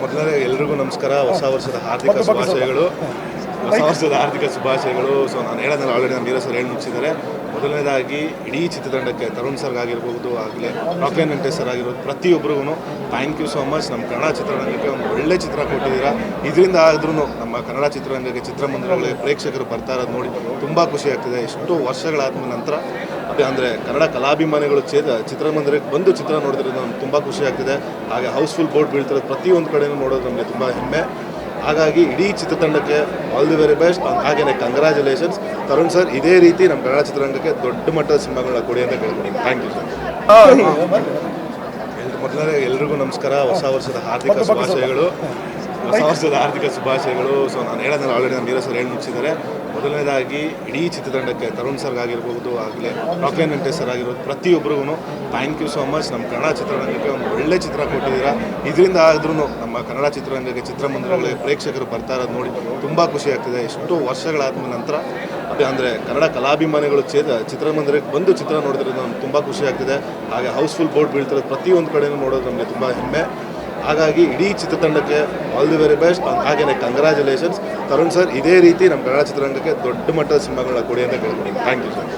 ಮೊದಲನೇ ಎಲ್ರಿಗೂ ನಮಸ್ಕಾರ. ಹೊಸ ವರ್ಷದ ಹಾರ್ದಿಕ ಶುಭಾಶಯಗಳು. ಹೊಸ ಆರ್ಥಿಕ ಶುಭಾಶಯಗಳು. ಸೊ ನಾನು ಹೇಳೋದನ್ನ ಆಲ್ರೆಡಿ ನಮ್ಮ ವೀರ ಸರ್ ಹೇಳಿ ಮುಗಿಸಿದ್ದಾರೆ. ಮೊದಲನೇದಾಗಿ, ಇಡೀ ಚಿತ್ರತಂಡಕ್ಕೆ ತರುಣ್ ಸರ್ ಆಗಿರ್ಬೋದು, ಆಗಲೇ ರಾಕ್ಲೈನ್ ವೆಂಕಟೇಶ್ ಸರ್ ಆಗಿರ್ಬೋದು ಪ್ರತಿಯೊಬ್ಬರಿಗೂ ಥ್ಯಾಂಕ್ ಯು ಸೋ ಮಚ್ ನಮ್ಮ ಕನ್ನಡ ಚಿತ್ರರಂಗಕ್ಕೆ ಒಂದು ಒಳ್ಳೆ ಚಿತ್ರ ಕೊಟ್ಟಿದ್ದೀರಾ. ಇದರಿಂದ ಆದ್ರೂ ನಮ್ಮ ಕನ್ನಡ ಚಿತ್ರರಂಗಕ್ಕೆ ಚಿತ್ರಮಂದಿರಗಳಿಗೆ ಪ್ರೇಕ್ಷಕರು ಬರ್ತಾ ಇರೋದು ನೋಡಿ ತುಂಬ ಖುಷಿ ಆಗ್ತಿದೆ. ಎಷ್ಟೋ ವರ್ಷಗಳಾದ ನಂತರ ಅದೇ ಅಂದರೆ ಕನ್ನಡ ಕಲಾಭಿಮಾನಿಗಳು ಚೇತ ಚಿತ್ರಮಂದಿರಕ್ಕೆ ಬಂದು ಚಿತ್ರ ನೋಡಿದ್ರೆ ನಮ್ಗೆ ತುಂಬ ಖುಷಿ ಆಗ್ತಿದೆ. ಹಾಗೆ ಹೌಸ್ಫುಲ್ ಬೋರ್ಡ್ ಬೀಳ್ತಿರೋದು ಪ್ರತಿಯೊಂದು ಕಡೆನೂ ನೋಡೋದು ನಮಗೆ ತುಂಬ ಹೆಮ್ಮೆ. ಹಾಗಾಗಿ ಇಡೀ ಚಿತ್ರತಂಡಕ್ಕೆ ಆಲ್ ದಿ ವೆರಿ ಬೆಸ್ಟ್. ಹಾಗೆಯೇ ಕಂಗ್ರ್ಯಾಚುಲೇಷನ್ಸ್ ತರುಣ್ ಸರ್ ಇದೇ ರೀತಿ ನಮ್ಮ ಕನ್ನಡ ಚಿತ್ರರಂಗಕ್ಕೆ ದೊಡ್ಡ ಮಟ್ಟದ ಸಿನಿಮಾಗಳನ್ನ ಕೊಡಿ ಅಂತ ಕೇಳ್ತೀನಿ ಥ್ಯಾಂಕ್ ಯು ಸರ್ ಮೊದಲನೇ ಎಲ್ರಿಗೂ ನಮಸ್ಕಾರ. ಹೊಸ ವರ್ಷದ ಹಾರ್ದಿಕ ಶುಭಾಶಯಗಳು. ಹೊಸ ಆರ್ಥಿಕ ಶುಭಾಶಯಗಳು. ಸೊ ನಾನು ಹೇಳೋದನ್ನ ಆಲ್ರೆಡಿ ನಮ್ಮ ವೀರ ಸರ್ ಹೇಳಿ ಮುಗಿಸಿದ್ದಾರೆ ಮೊದಲನೇದಾಗಿ, ಇಡೀ ಚಿತ್ರತಂಡಕ್ಕೆ ತರುಣ್ ಸರ್ಗ್ ಆಗಿರ್ಬೋದು, ಆಗಲೇ ಡಾಕ್ಟರ್ ವೆಂಕಟೇಶ್ ಸರ್ ಆಗಿರ್ಬೋದು ಪ್ರತಿಯೊಬ್ಬರಿಗೂ ಥ್ಯಾಂಕ್ ಯು ಸೋ ಮಚ್ ನಮ್ಮ ಕನ್ನಡ ಚಿತ್ರರಂಗಕ್ಕೆ ಒಂದು ಒಳ್ಳೆ ಚಿತ್ರ ಕೊಟ್ಟಿದ್ದೀರಾ. ಇದರಿಂದ ಆದ್ರೂ ನಮ್ಮ ಕನ್ನಡ ಚಿತ್ರರಂಗಕ್ಕೆ ಚಿತ್ರಮಂದಿರಗಳಿಗೆ ಪ್ರೇಕ್ಷಕರು ಬರ್ತಾ ಇರೋದು ನೋಡಿ ತುಂಬ ಖುಷಿ ಆಗ್ತಿದೆ. ಎಷ್ಟೋ ವರ್ಷಗಳಾದ ನಂತರ ಅದೇ ಅಂದರೆ ಕನ್ನಡ ಕಲಾಭಿಮಾನಿಗಳು ಚೇತ ಚಿತ್ರಮಂದಿರಕ್ಕೆ ಬಂದು ಚಿತ್ರ ನೋಡಿದ್ರೆ ನಮ್ಗೆ ತುಂಬ ಖುಷಿ ಆಗ್ತಿದೆ. ಹಾಗೆ ಹೌಸ್ಫುಲ್ ಬೋರ್ಡ್ ಬೀಳ್ತಿರೋದು ಪ್ರತಿಯೊಂದು ಕಡೆಯೂ ನೋಡೋದು ನಮಗೆ ತುಂಬ ಹೆಮ್ಮೆ. ಹಾಗಾಗಿ ಇಡೀ ಚಿತ್ರತಂಡಕ್ಕೆ ಆಲ್ ದಿ ವೆರಿ ಬೆಸ್ಟ್. ಹಾಗೆಯೇ ಕಂಗ್ರ್ಯಾಚುಲೇಷನ್ಸ್. ತರುಣ್ ಸರ್, ಇದೇ ರೀತಿ ನಮ್ಮ ಕನ್ನಡ ಚಿತ್ರರಂಗಕ್ಕೆ ದೊಡ್ಡ ಮಟ್ಟದ ಸಿನಿಮಾಗಳನ್ನ ಕೊಡಿ ಅಂತ ಕೇಳ್ತೀನಿ. Thank you sir.